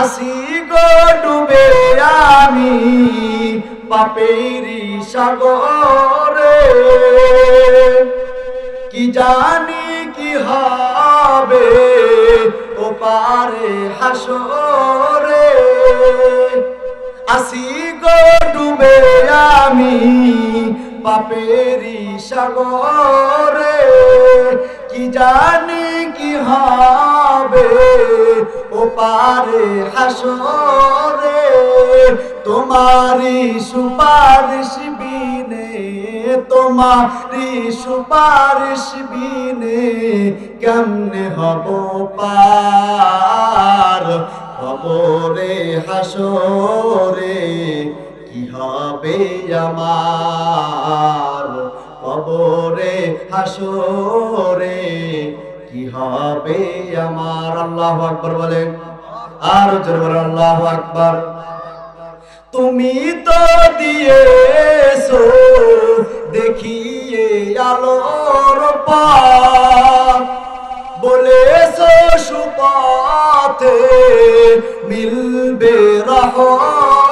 আসি গো ডুবে আমি পাপেরি সাগরে। কি জানি কি হবে ও পারে হাসরে। আসি গো ডুবে আমি পাপেরি সাগরে। কি জানি কি হবে? ও পারে হাসরে তোমারি সুপারিশ বিনে তোমারি সুপারিশ বিনে কেমনে হব পার? খবরে হাসরে, কি হবে আমার? কবরে হাসরে কি হবে আমার? আল্লাহ আকবর বলেন। আর জোর আল্লাহ আকবর। তুমি তো দিয়েছ, দেখিয়ে আলোর পথ বলেছ সুপথে মিলবে রহমত।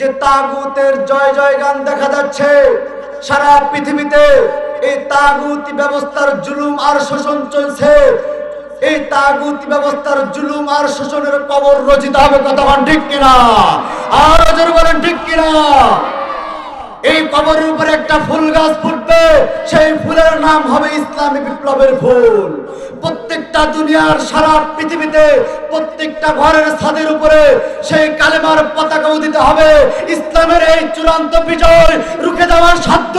যে তাগুতের জয় জয় গান দেখা যাচ্ছে, সারা পৃথিবীতে এই তাগুত ব্যবস্থার জুলুম আর শোষণ চলছে। এই তাগুত ব্যবস্থার জুলুম আর শোষণের কবর রচিত হবে কথা ঠিক কিনা? আর বলেন ঠিক কিনা? এই কবরের উপরে একটা ফুল গাছ ফুটবে, সেই ফুলের নাম হবে ইসলামী বিপ্লবের ফুল। প্রত্যেকটা দুনিয়ার সারা পৃথিবীতে প্রত্যেকটা ঘরের ছাদের উপরে সেই কালেমার পতাকা উদিত হবে। ইসলামের এই চূড়ান্ত বিজয় রুখে দেওয়ার সাধ্য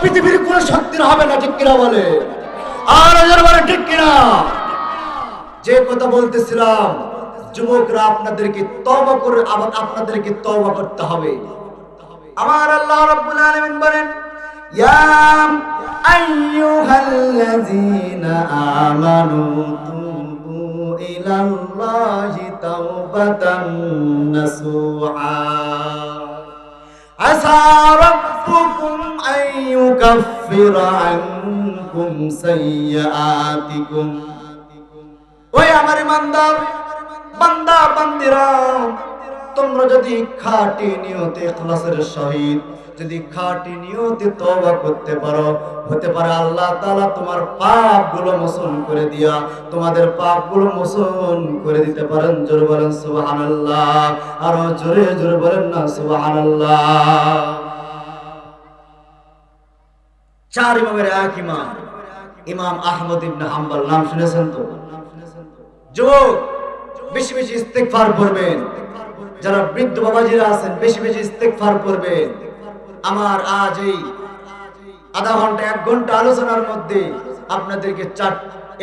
পৃথিবীর কোন শক্তির হবে না, ঠিক কিনা বলে? আর বলে ঠিক কিনা? যে কথা বলতেছিলাম, যুবকরা আপনাদেরকে তবা করে আবার আপনাদেরকে তবা করতে হবে। আমার আল্লাহ রাব্বুল আলামিন বলেন, ইয়া আইয়ুহাল্লাযীনা আমানু তুবু ইলাল্লাহি তাওবাতান নাসুহা আসা রাব্বুকুম আন ইউকাফিরা আনকুম সাইয়্যাতিকুম ওই আমার ইমানদার, বান্দা, বান্দিরা তোমরা যদি খাঁটি নিয়তে ইখলাসের সহিত, যদি খাঁটি নিয়তে তওবা করতে পারো, হতে পারে আল্লাহ তাআলা তোমার পাপগুলো মোচন করে দিয়া তোমাদের পাপগুলো মোচন করে দিতে পারেন। জোরে বলেন সুবহানাল্লাহ। আর জোরে জোরে বলেন না সুবহানাল্লাহ। চার ইমামের এক ইমাম ইমাম আহমদ ইবনে হাম্বল, নাম শুনেছেন তো? যুবক বেশি বেশি ইস্তেগফার করবেন। যারা বৃদ্ধ বাবাজিরা আছেন, বেশি বেশি ইস্তেগফার করবেন। আমার আজ এই আধা ঘণ্টা, এক ঘণ্টা আলোচনার মধ্যে আপনাদেরকে চার,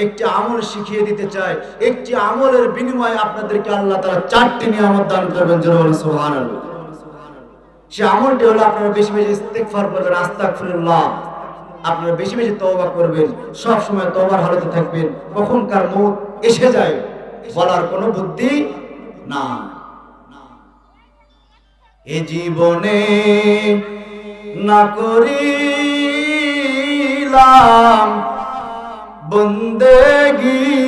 একটি আমল শিখিয়ে দিতে চাই। একটি আমলের বিনিময়ে আপনাদেরকে আল্লাহ তারা চারটি নিয়ামত দান করবেন সুবহানাল্লাহ। সে আমলটি হলো আপনারা বেশি বেশি ইস্তেগফার করবেন, আস্তাগফিরুল্লাহ। আপনারা বেশি বেশি তওবা করবেন, সব সময় তওবার হালতে থাকবেন। কখন কার মৌত এসে যায়, বলার কোনো বুদ্ধি না এ জীবনে না করিলাম বন্দেগি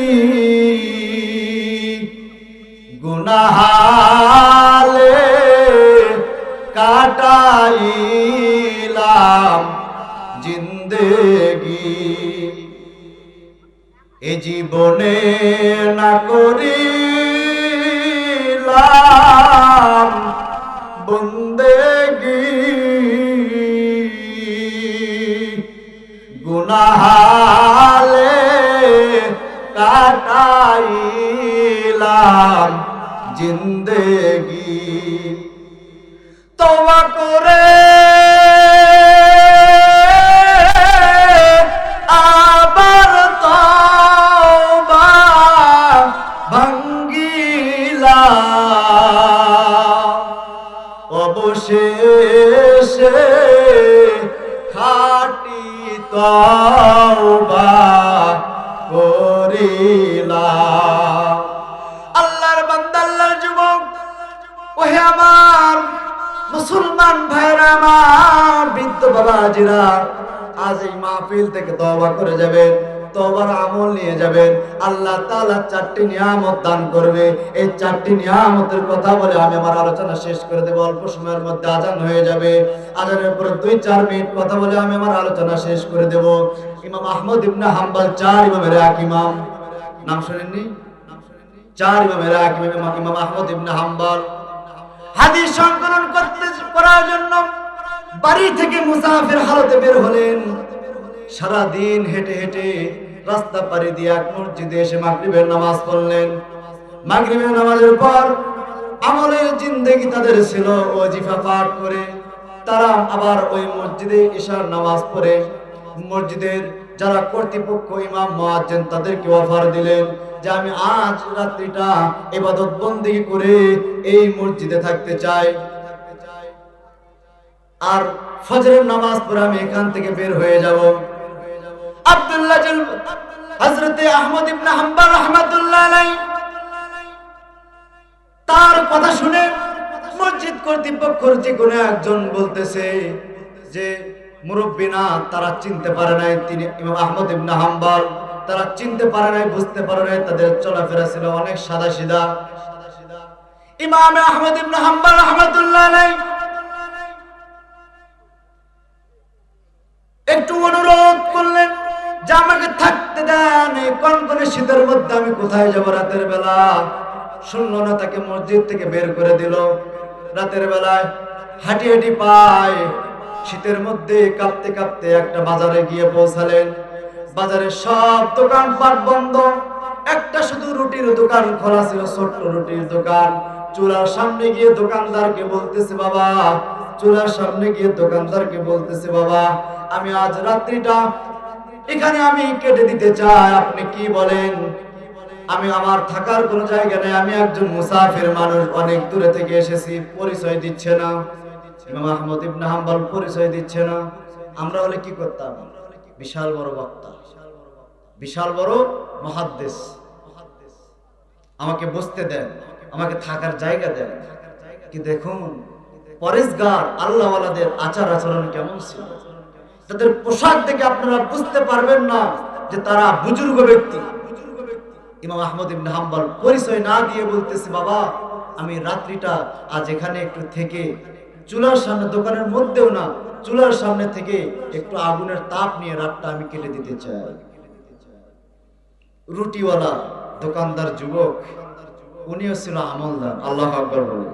তওবা করে যাবেন, তওবার আমল নিয়ে যাবেন। আল্লাহ তাআলা চারটি নিয়ামত দান করবে। এই চারটি নিয়ামতের কথা বলে আমি আমার আলোচনা শেষ করে দেব। অল্প সময়ের মধ্যে আজান হয়ে যাবে। আজানের পরে দুই, চার মিনিট কথা বলে আমি আমার আলোচনা শেষ করে দেব। ইমাম আহমদ ইবনে হাম্বল চার ইমামের এক ইমাম। নাম শুনেননি? চার ইমামের এক ইমাম ইমাম আহমদ ইবনে হাম্বল। হাদিস সংকলন করতে, করার জন্য বাড়ি থেকে মুসাফির হালতে বের হলেন। সারা দিন হেঁটে হেঁটে রাস্তা পাড়ি দিয়ে এক মসজিদে এসে মাগরিবের নামাজ পড়লেন। মাগরিবের নামাজের পর আমলের জিন্দেগি তাদের ছিল ওজিফা পাঠ করে। তারা আবার ওই মসজিদে ঈশার নামাজ পড়ে। মসজিদের যারা কর্তৃপক্ষ, ইমাম, মুয়াজ্জিন তাদেরকে অফার দিলেন যে আমি আজ রাত্রিটা ইবাদত বন্দেগী করে এই মসজিদে থাকতে চাই। আর ফজরের নামাজ পড়ে আমি এখান থেকে বের হয়ে যাব। আহমদ ইবনে তার কথা শুনে একজন বলতেছে যে, মুরব্বী তারা চিনতে পারে নাই। তিনি ইমাম আহমদ ইবনে হাম্বল, তারা চিনতে পারে নাই, বুঝতে পারে নাই, তাদের চলাফেরা ছিল অনেক সাদা সিধা ইমাম আহমদ ইবনে হাম্বল রাহমাতুল্লাহ কনকনে শীতের মধ্যে আমি কোথায় যাব রাতের বেলা? শুনলো না, তাকে মসজিদ থেকে বের করে দিল। রাতের বেলায় হাঁটি হাঁটি পায়। শীতের মধ্যে কাঁপতে কাঁপতে একটা বাজারে গিয়ে পৌঁছালেন। বাজারে সব দোকান পাট বন্ধ। একটা শুধু রুটির দোকান খোলা ছিল, ছোট্ট রুটির দোকান। চুলার সামনে গিয়ে দোকানদারকে বলতেছে, বাবা, চুলার সামনে গিয়ে দোকানদারকে বলতেছে, বাবা, আমি আজ রাত্রিটা এখানে আমি কেটে দিতে চাই, আপনি কি বলেন? আমি আমার থাকার কোনো জায়গা নেই, আমি একজন মুসাফির মানুষ, অনেক দূরে থেকে এসেছি, পরিচয় দিচ্ছে না। ইমাম আহমদ ইবনে হাম্বল পরিচয় দিচ্ছে না। আমরা হলে কি করতাম? বিশাল বড় বক্তা। বিশাল বড় মহাদ্দেশ। আমাকে বসতে দেন, আমাকে থাকার জায়গা দেন। কি দেখুন, পরেশগার, আল্লাহওয়ালাদের আচার আচরণ কেমন ছিল? তাদের পোশাক দেখে আপনারা বুঝতে পারবেন না যে তারা বুজুর্গ ব্যক্তি। ইমাম আহমদ ইবনে হাম্বল পরিচয় না দিয়ে বলতেছে, বাবা, আমি রাত্রিটা আজ এখানে একটু থেকে চুলার সামনে, দোকানের মধ্যেও না, চুলার সামনে থেকে একটু আগুনের তাপ নিয়ে রাতটা আমি কেটে দিতে চাই। রুটিওয়ালা, দোকানদার যুবক, উনিও ছিল আমলদার, আল্লাহ আকবর বলে।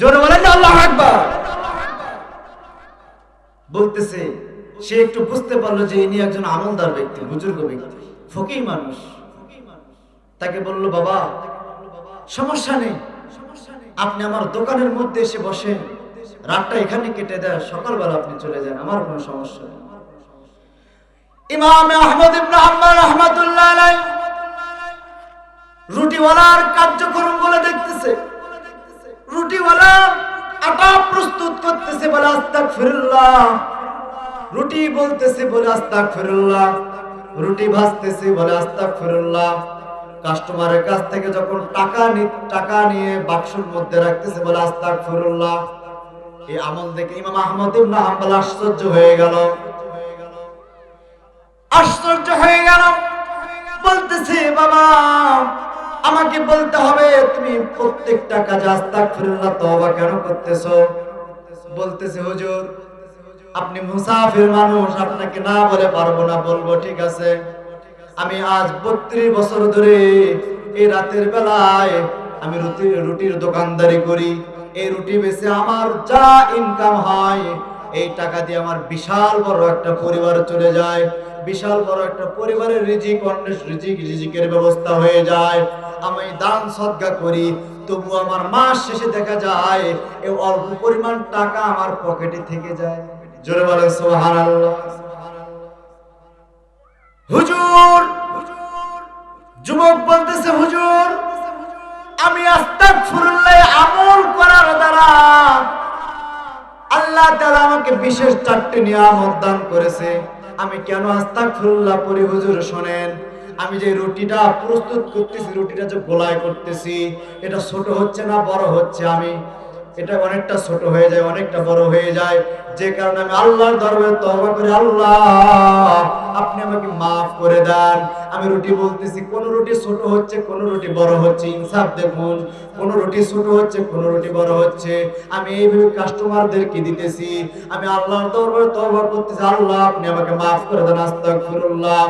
জোরে বলেন আল্লাহ আকবর। বলতেছে সে একটু বুঝতে পারল যে ইনি একজন আমলদার ব্যক্তি, বুজুর্গ ব্যক্তি, ফকির মানুষ। তাকে বলল, বাবা, সমস্যা নেই। আপনি আমার দোকানের মধ্যে এসে বসেন। রাতটা এখানে কেটে দেয় সকালবেলা আপনি চলে যান, আমার কোনো সমস্যা নেই। রুটিওয়ালা প্রস্তুত করতেছে রুটি বলতেছে বলে আস্তাগফিরুল্লাহ। রুটি ভাজতেছে বলে আস্তা আস্তাগফিরুল্লাহ কাস্টমারের কাছ থেকে যখন টাকা টাকা নিয়ে বাক্সের মধ্যে রাখতেছে বলে আস্তাগফিরুল্লাহ, এই আমল দেখে ইমাম আহমদ ইবনে হাম্বল আশ্চর্য হয়ে গেল। আশ্চর্য হয়ে গেল। বলতেছে, বাবা, আমাকে বলতে হবে, তুমি প্রত্যেকটা কাজে আস্তাগফিরুল্লাহ তওবা কেন করতেছো? বলতেছে, হুজুর আপনি মুসাফির মানুষ, আপনাকে না বলে পারব না, বলব ঠিক আছে। আমি আজ বত্রিশ বছর ধরে এই রাতের বেলায় আমি রুটি, রুটির দোকানদারি করি। এই রুটি বেচে আমার যা ইনকাম হয়, এই টাকা দিয়ে আমার বিশাল বড় একটা পরিবার চলে যায়। বিশাল বড় একটা পরিবারের রিজিক অন্বেষ রিজিক, রিজিকের ব্যবস্থা হয়ে যায়। আমি দান সদ্গা করি তবু আমার মাস শেষে দেখা যায়, এই অল্প পরিমাণ টাকা আমার পকেটে থেকে যায়। জোরে বলে সুবহানাল্লাহ। হুজুর, যুবক বলতেছে, হুজুর, আমি আমল করার দ্বারা আল্লাহ আমাকে বিশেষ চারটি নিয়ামত দান করেছে। আমি কেন আস্তাগফিরুল্লাহ পড়ি, হুজুর, শোনেন। আমি যে রুটিটা প্রস্তুত করতেছি, রুটিটা যে গোলায় করতেছি, এটা ছোট হচ্ছে না, বড় হচ্ছে? আমি এটা অনেকটা ছোট হয়ে যায়, অনেকটা বড় হয়ে যায়। যে কারণে আমি আল্লাহর দরবারে তওবা করি, আল্লাহ, আপনি আমাকে মাফ করে দেন। আমি রুটি বলতেছি, কোন রুটি ছোট হচ্ছে, কোন রুটি বড় হচ্ছে, ইনসাফ দেখুন। কোন রুটি ছোট হচ্ছে, কোন রুটি বড় হচ্ছে। আমি এইভাবে কাস্টমারদেরকে দিতেছি, আমি আল্লাহর দরবারে তওবা করতেছি, আল্লাহ, আপনি আমাকে মাফ করে দেন, আস্তাগফিরুল্লাহ।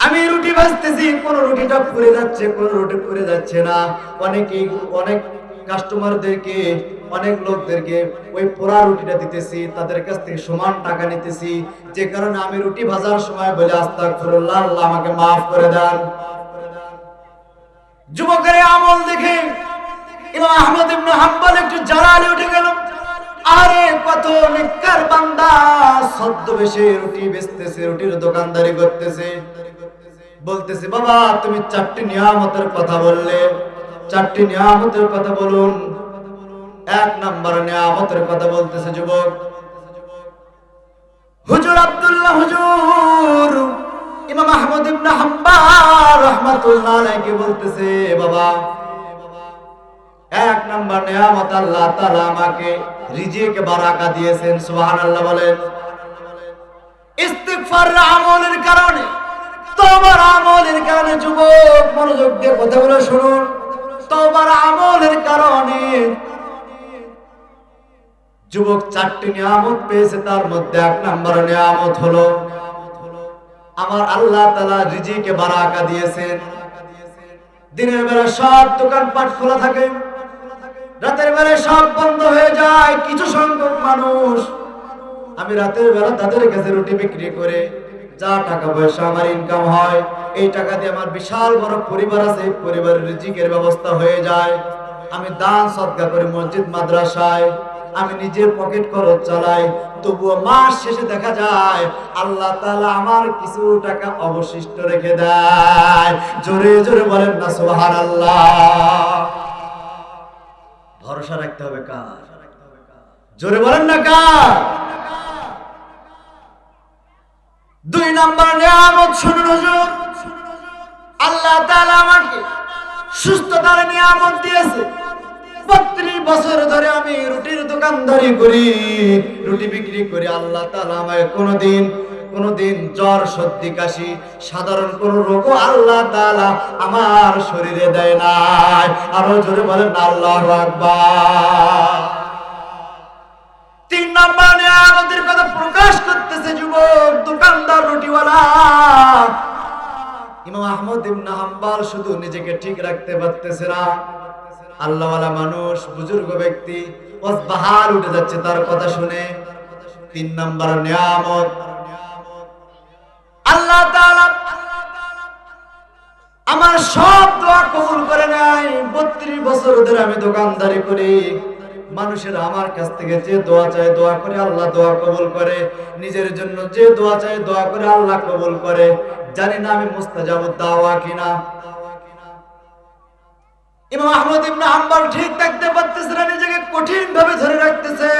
আমি রুটি ভাজতেছি, কোন রুটিটা পুড়ে যাচ্ছে, কোন রুটি পুড়ে যাচ্ছে না। অনেকেই, অনেক কাস্টমারদেরকে, অনেক লোকদেরকে ওই পোড়া রুটিটা দিতেছি, তাদের কাছ থেকে সমান টাকা নিতেছি। যে কারণে আমি রুটি ভাজার সময় বলে, আস্তাগফিরুল্লাহ, আল্লাহ আমাকে মাফ করে দেন। যুবকের আমল দেখে ইমাম আহমদ ইবনে হাম্বল একটু জালালে উঠে গেল। আরে, কত নিকার বান্দা! ছদ্মবেশে রুটি বেচতেছে, রুটির দোকানদারি করতেছে। বলতেছে, বাবা, তুমি চারটি নিয়ামতের কথা বললে। চারটি নিয়ামতের কথা বলুন। এক নাম্বার নিয়ামতের কথা বলতেছে যুবক। হুজুর আব্দুল্লাহ হুজুর, ইমাম আহমদ ইবনে হাম্বাল রাহমাতুল্লাহ আলাইহি বলতেছে, বাবা, এক নাম্বার নিয়ামত আল্লাহ তাআলা আমাকে রিজিক বারাকা দিয়েছেন, সুবহানাল্লাহ বলেন। ইস্তিগফার আমলের কারণে, তোমার আমলের কারণে যুবক মনোযোগ দিয়ে কথাগুলো শুনুন। তোমার আমলের কারণে যুবক চারটি নিয়ামত পেয়েছে, তার মধ্যে এক নম্বর নিয়ামত হলো, আমার আল্লাহ তালা রিজিকে বারাকা দিয়েছেন। দিনের বেলা সব দোকান পাট খোলা থাকে, রাতের বেলা সব বন্ধ হয়ে যায়, কিছু সংখ্যক মানুষ। আমি রাতের বেলা তাদের কাছে রুটি বিক্রি করে যা টাকা পয়সা আমার ইনকাম হয়, এই টাকা দিয়ে আমার বিশাল বড় পরিবার আছে পরিবারের রিজিকের ব্যবস্থা হয়ে যায়। আমি দান সদকা করি মসজিদ, মাদ্রাসায়, আমি নিজের পকেট খরচ চালাই। তবুও মাস শেষে দেখা যায়, আল্লাহ তাআলা আমার কিছু টাকা অবশিষ্ট রেখে দেয়। জোরে জোরে বলেন না, সুবহানাল্লাহ। ভরসা রাখতে হবে কার? জোরে বলেন না কার? দুই নম্বর নিয়ামত শুনুন হুজুর। আল্লাহ তাআলা আমাকে সুস্থতার নিয়ামত দিয়েছে। বত্রিশ বছর ধরে আমি রুটির দোকানদারি করি, রুটি বিক্রি করি। আল্লাহ তাআলা আমায় কোনোদিন কোনোদিন জ্বর, সর্দি, কাশি, সাধারণ কোন রোগও আল্লাহ তাআলা আমার শরীরে দেয় নাই। আরও জোরে বলেন, আল্লাহু আকবার। তিন নম্বর নিয়ামতের কথা প্রকাশ করতেছে যুবক, দোকানদার, রুটিওয়ালা। ইমাম আহমদ ইবনে হাম্বল শুধু নিজেকে ঠিক রাখতে পারতেছে না। আল্লাহওয়ালা মানুষ, বুজুর্গ ব্যক্তি বাহার উঠে যাচ্ছে তার কথা শুনে। তিন নম্বর নিয়ামত। আল্লাহ তাআলা আমার সব দোয়া কবুল করে নাই বত্রিশ বছর ধরে আমি দোকানদারি করি। মানুষের আমার কাছ থেকে যে দোয়া চায় দোয়া করে আল্লাহ দোয়া কবুল করে। নিজের জন্য যে দোয়া চায় দোয়া করে আল্লাহ কবুল করে। জানি না আমি মুস্তাজাবুদ দাওয়া কিনা। ইমাম আহমদ ইবনে হাম্বল ঠিক নিজেকে কঠিন ভাবে ধরে রাখতেছে।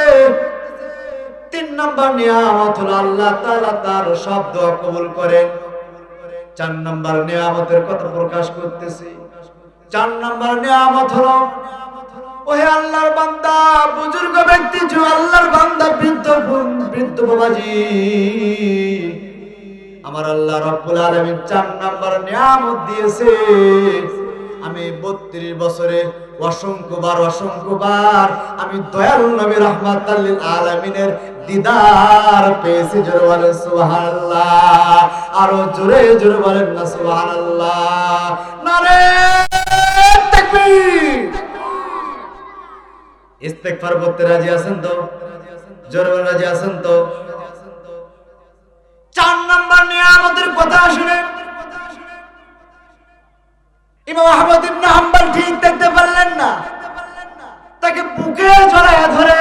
তিন নম্বর নিয়ামত হলো আল্লাহ তাআলা তার সব দোয়া কবুল চার নম্বর নিয়ামতের কথা প্রকাশ করতেছি। চার নম্বর নিয়ামত হলো ওহে আল্লাহর বান্দা, বুজুর্গ ব্যক্তি যে আল্লাহর বান্দা, বৃদ্ধ বৃদ্ধ বাবাজি। আমার আল্লাহ রব্বুল আলামিন চার নাম্বার নিয়ামত দিয়েছে। আমি বত্রিশ বছরে অসংখ্যবার অসংখ্যবার আমি দয়াল নবী রহমাতাল্লিল আলামিনের দিদার পেয়েছি, জোরে বলেন সুবহানাল্লাহ। আরও জোরে জোরে বলেন না সুবহানাল্লাহ। নারে তাকবীর। ইস্তেকফার করতে রাজি আছেন তো? রাজি আছেন তো? চার নাম্বার কথা শুনে তাকে বুকে ধরে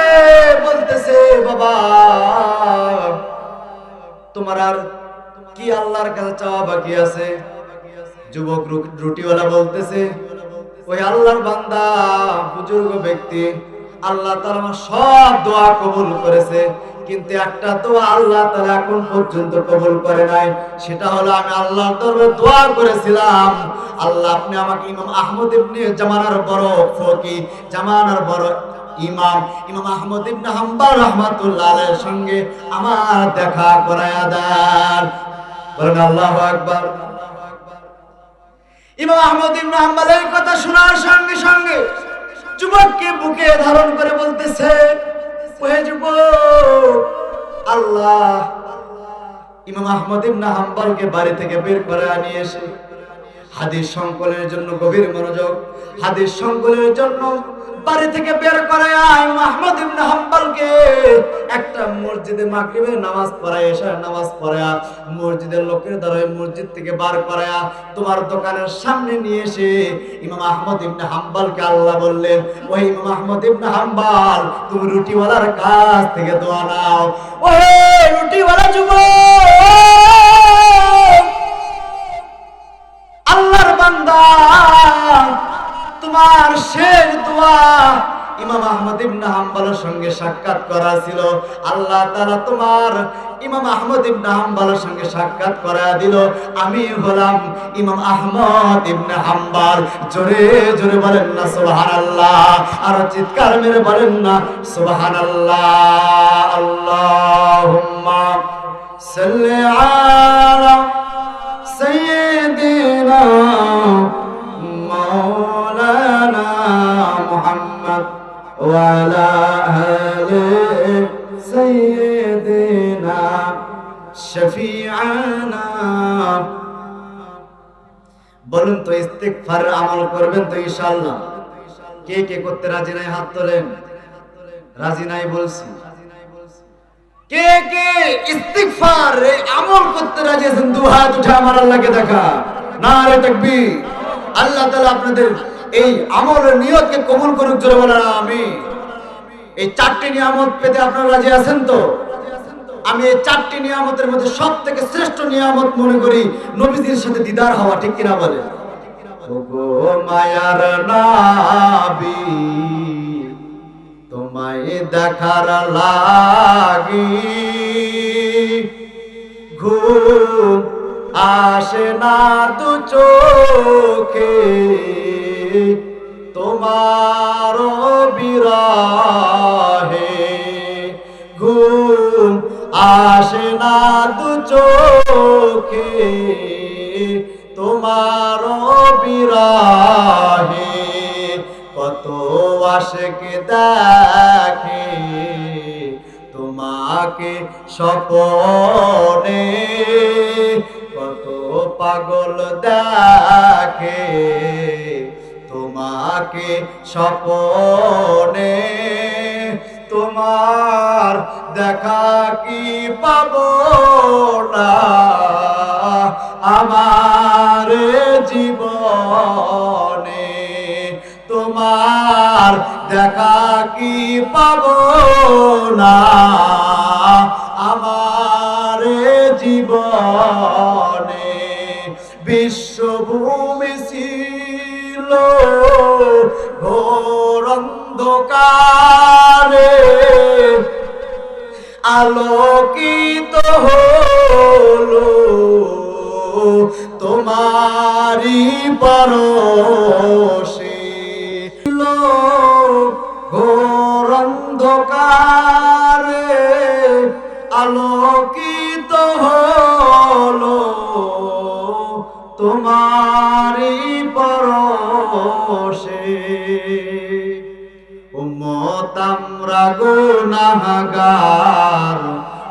বলতেছে, বাবা, তোমার আর কি আল্লাহর কাছে চাওয়া বাকি আছে? যুবক রুটিওয়ালা বলতেছে, ওই আল্লাহর বান্দা, বুজুর্গ ব্যক্তি আল্লাহ তাআলা আমার সব দোয়া কবুল করেছে, কিন্তু একটা দোয়া আল্লাহ তাআলা এখন পর্যন্ত কবুল করে নাই। সেটা হলো আমি আল্লাহর দরবারে দোয়া করেছিলাম, আল্লাহ আপনি আমাকে ইমাম আহমদ ইবনে জামানার বড় ফকি জামানার বড় ইমাম ইমাম আহমদ ইবনে হাম্বল রাহমাতুল্লাহ সঙ্গে আমার দেখা করায়া দেন। বলেন আল্লাহু আকবার। ইমাম আহমদ ইবনে হাম্বল এই কথা শোনার সঙ্গে সঙ্গে যুবককে বুকে ধারণ করে বলতেছে আল্লাহ ইমাম আহমদ ইবনে হাম্বলকে বাড়ি থেকে বের করে আনিয়ে এসে হাদিস সংকলনের জন্য গভীর মনোযোগ, হাদিস সংকলনের জন্য বাড়ি থেকে বের করে ইমাম আহমদ ইবনে হাম্বলকে। একটা মসজিদে মাগরিবের নামাজ পড়ায় নামাজ মসজিদের লোকের দ্বারা মসজিদ থেকে বার করায়া, তোমার দোকানের সামনে নিয়ে এসে ইমাম আহমদ ইবনে হাম্বলকে আল্লাহ বললেন ওই ইমাম আহমদ ইবনে হাম্বল, তুমি রুটিওয়ালার কাছ থেকে দোয়া নাও। ওহে রুটিওয়ালা যুবক আমার শেষ দোয়া। ইমাম আহমদ ইবনে হাম্বালের সঙ্গে সাক্ষাৎ করা ছিল। আল্লাহ তারা তোমার ইমাম আহমদ ইবনে হাম্বালের সঙ্গে সাক্ষাৎ করা দিল। আমি হলাম ইমাম আহমদ ইবনে হাম্বাল। জোরে জোরে বলেন না, সুবহানাল্লাহ। আর চিৎকার মেরে বলেন না, সুবহানাল্লাহ। আল্লাহুম্মা সাল্লি আলা সাইয়্যিদিনা وعلى آل سيدنا شفيعنا বলুন তো ইস্তেগফার আমল করবেন তো ইনশাআল্লাহ কে কে করতে রাজি নাই হাত তোলেন রাজি নাই বলছি কে কে ইস্তিগফার এই আমল করতে রাজি আছেন দু হাত উঠে আমার আল্লাহকে দেখা নারে তাকবীর আল্লাহ তাআলা আপনাদের এই আমলের নিয়তকে কবুল করুক, জোরে বলেন আমি এই চারটি নিয়ামত পেতে আপনারা রাজি আছেন তো? আমি এই চারটি নিয়ামতের মধ্যে সব থেকে শ্রেষ্ঠ নিয়ামত মনে করি, নবীজির সাথে দিদার হওয়া, ঠিক কিনা বলে মায়ার নাবি, তোমায় দেখার লাগি। ঘুম আসে না দু চোখে। তোমার বিরাহে ঘুম আসে না দু চোখে। তোমার বিরাহে কত আশেকে দেখে। তোমাকে স্বপনে কত পাগল দেখে। তোমাকে স্বপনে তোমার দেখা কি পাব না? আমার জীবনে তোমার দেখা কি পাব না? আমার জীবনে বিশ্বভূমি অন্ধকারে আলোকিত হলো তোমারি পরশে। ঘোর অন্ধকারে আলোকিত হলো তোমারি পরশে। উম্মত আমরা গুনাহগার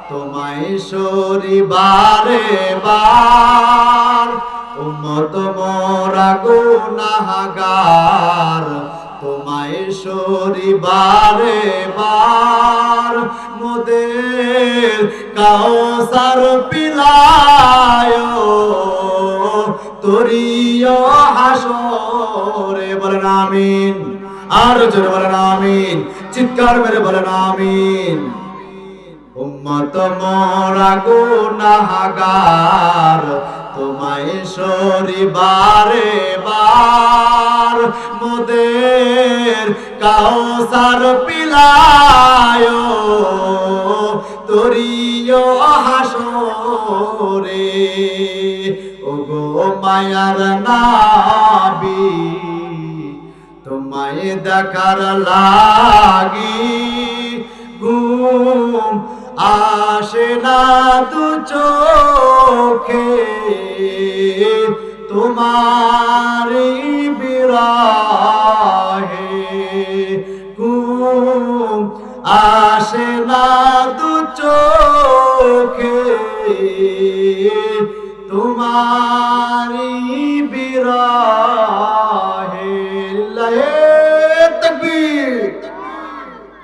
তোমায় সরিবারে বার। উম্মত মোরা গুনাহগার তোমায় সরি বারে। বার মোদের কাউসার পিলায় তরিয় হাসরে, বলেন আমিন। আর জোরে বলেন আমিন। চিৎকার মেরে বলেন আমিন। উম্মত মোরা গুনাহগার, তোমায় সরি বারে মোদের কাউসার পিলায় তরিয় হাসরে। ও গো মায়ার নাবি তোমায় দেখার লাগি, ঘুম আসে না তু চোখে। তোমার বিরাহে ঘুম আসে না তু চোখে। তোমার বিরাহে